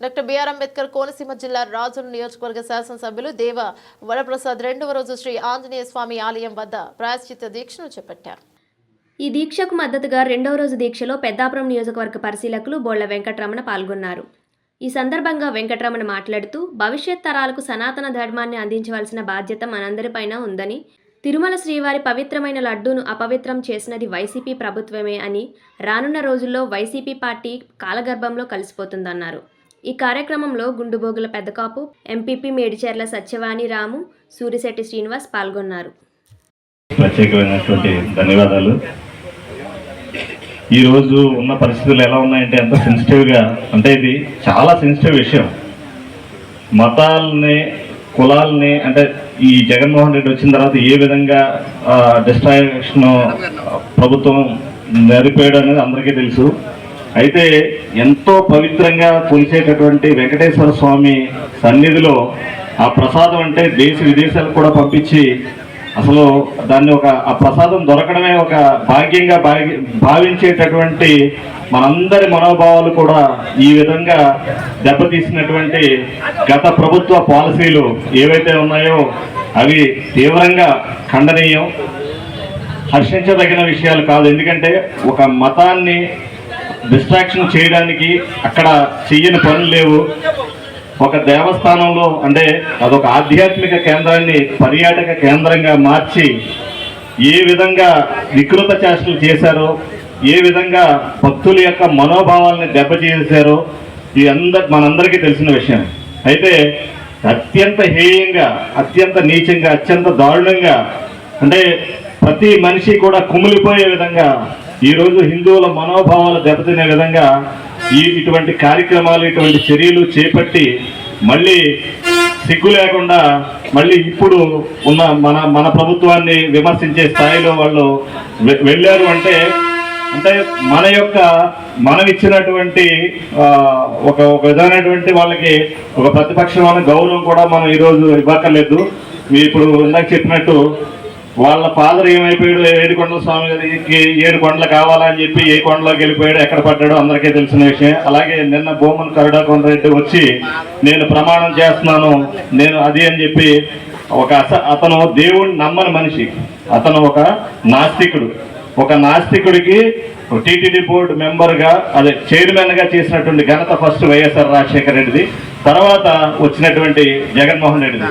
Doctor BR Ambedkar Konaseema జిల్లా రాజుల నియోజకవర్గ శాసనసభ్యులు దేవ వరప్రసాద్ రెండవ రోజు శ్రీ ఆంజనేయ స్వామి ఆలయం వద్ద ప్రాయశ్చిత దీక్షను చేపట్టారు. ఈ దీక్షకు మద్దతుగా రెండవ రోజు దీక్షలో పెద్దాపురం నియోజకవర్గ పరిశీలకులు బోళ్ళ వెంకటరమణ పాల్గొన్నారు. ఈ సందర్భంగా వెంకటరమణ మాట్లాడుతూ భవిష్యత్ తరాలకు సనాతన ధర్మాన్ని అందించవలసిన బాధ్యత మనందరిపైన ఉందని తిరుమల శ్రీవారి పవిత్రమైన లడ్డూను అపవిత్రం చేసినది వైసీపీ ప్రభుత్వమే అని రానున్న రోజుల్లో వైసీపీ పార్టీ కాలగర్భంలో కలిసిపోతుందన్నారు. ఈ కార్యక్రమంలో గుండుబోగుల పెద్దకాపు ఎంపీపీ మేడిచెర్ల సత్యవాణి రాము సూరిశెట్టి శ్రీనివాస్ పాల్గొన్నారు. ప్రత్యేకమైనటువంటి ధన్యవాదాలు. ఈరోజు ఉన్న పరిస్థితులు ఎలా ఉన్నాయంటే ఎంత సెన్సిటివ్గా అంటే ఇది చాలా సెన్సిటివ్ విషయం. మతాలని కులాలని అంటే ఈ జగన్మోహన్ రెడ్డి వచ్చిన తర్వాత ఏ విధంగా డిస్ట్రాక్షన్ ప్రభుత్వం నెరిపేయడం అనేది అందరికీ తెలుసు. అయితే ఎంతో పవిత్రంగా కొలిసేటటువంటి వెంకటేశ్వర స్వామి సన్నిధిలో ఆ ప్రసాదం అంటే దేశ విదేశాలకు కూడా పంపించి అసలు దాన్ని ఒక ఆ ప్రసాదం దొరకడమే ఒక భాగ్యంగా భావించేటటువంటి మనందరి మనోభావాలు కూడా ఈ విధంగా దెబ్బతీసినటువంటి గత ప్రభుత్వ పాలసీలు ఏవైతే ఉన్నాయో అవి తీవ్రంగా ఖండనీయం. హర్షించదగిన విషయాలు కాదు. ఎందుకంటే ఒక మతాన్ని డిస్ట్రాక్షన్ చేయడానికి అక్కడ చెయ్యని పనులు లేవు. ఒక దేవస్థానంలో అంటే అదొక ఆధ్యాత్మిక కేంద్రాన్ని పర్యాటక కేంద్రంగా మార్చి ఏ విధంగా వికృత చేష్టలు చేశారో ఏ విధంగా భక్తుల యొక్క మనోభావాల్ని దెబ్బచేసారో ఇది అందరి మనందరికీ తెలిసిన విషయం. అయితే అత్యంత హేయంగా అత్యంత నీచంగా అత్యంత దారుణంగా అంటే ప్రతి మనిషి కూడా కుమిలిపోయే విధంగా ఈరోజు హిందువుల మనోభావాలు దెబ్బతినే విధంగా ఈ ఇటువంటి కార్యక్రమాలు ఇటువంటి చర్యలు చేపట్టి మళ్ళీ సిగ్గు లేకుండా మళ్ళీ ఇప్పుడు ఉన్న మన మన ప్రభుత్వాన్ని విమర్శించే స్థాయిలో వాళ్ళు వెళ్ళారు అంటే అంటే మన యొక్క మనం ఇచ్చినటువంటి ఒక ఒక విధమైనటువంటి వాళ్ళకి ఒక ప్రతిపక్షం అనే గౌరవం కూడా మనం ఈరోజు ఇవ్వక్కర్లేదు. ఇప్పుడు ఇందాక చెప్పినట్టు వాళ్ళ ఫాదర్ ఏమైపోయాడు? ఏడుకొండల స్వామి గారికి ఏడు కొండలు కావాలని చెప్పి ఏ కొండలోకి వెళ్ళిపోయాడు? ఎక్కడ పడ్డాడో అందరికీ తెలిసిన విషయం. అలాగే నిన్న భూమన్ కరుడాకొండ రెడ్డి వచ్చి నేను ప్రమాణం చేస్తున్నాను నేను అది అని చెప్పి ఒక అస- అతను దేవుణ్ణి నమ్మని మనిషి. అతను ఒక నాస్తికుడు. ఒక నాస్తికుడికి టీటీడీ బోర్డు మెంబర్గా అదే చైర్మన్గా చేసినటువంటి ఘనత ఫస్ట్ వైఎస్ఆర్ రాజశేఖర రెడ్డిది. తర్వాత వచ్చినటువంటి జగన్మోహన్ రెడ్డిది.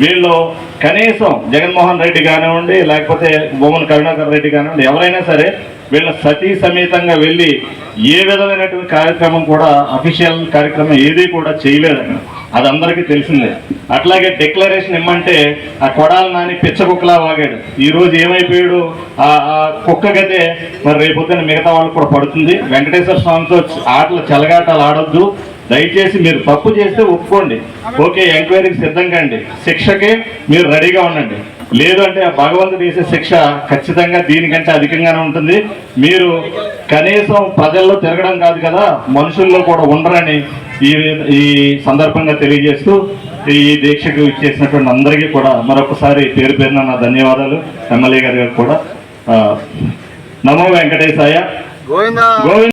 వీళ్ళు కనీసం జగన్మోహన్ రెడ్డి కానివ్వండి లేకపోతే బొమ్మన కరుణాకర్ రెడ్డి కానివ్వండి ఎవరైనా సరే వీళ్ళ సతీ సమేతంగా వెళ్ళి ఏ విధమైనటువంటి కార్యక్రమం కూడా అఫీషియల్ కార్యక్రమం ఏది కూడా చేయలేదండి. అది అందరికీ తెలిసిందే. అట్లాగే డిక్లరేషన్ ఇమ్మంటే ఆ కొడాల నాని పిచ్చ కుక్కలా వాగాడు. ఈరోజు ఏమైపోయాడు? ఆ కుక్క గదే. మరి రేపొద్దున మిగతా వాళ్ళకి కూడా పడుతుంది. వెంకటేశ్వర స్వామితో ఆటలు చెలగాటాలు ఆడొద్దు. దయచేసి మీరు తప్పు చేస్తే ఒప్పుకోండి. ఓకే ఎంక్వైరీకి సిద్ధంగా అండి. శిక్షకే మీరు రెడీగా ఉండండి. లేదు అంటే ఆ భగవంతుడు వేసే శిక్ష ఖచ్చితంగా దీనికంటే అధికంగానే ఉంటుంది. మీరు కనీసం ప్రజల్లో తిరగడం కాదు కదా మనుషుల్లో కూడా ఉండరని ఈ ఈ సందర్భంగా తెలియజేస్తూ ఈ దీక్షకు ఇచ్చేసినటువంటి అందరికీ కూడా మరొకసారి పేరు పేరున నా ధన్యవాదాలు. ఎమ్మెల్యే గారి గారికి కూడా నమో వెంకటేశాయ. గోవింద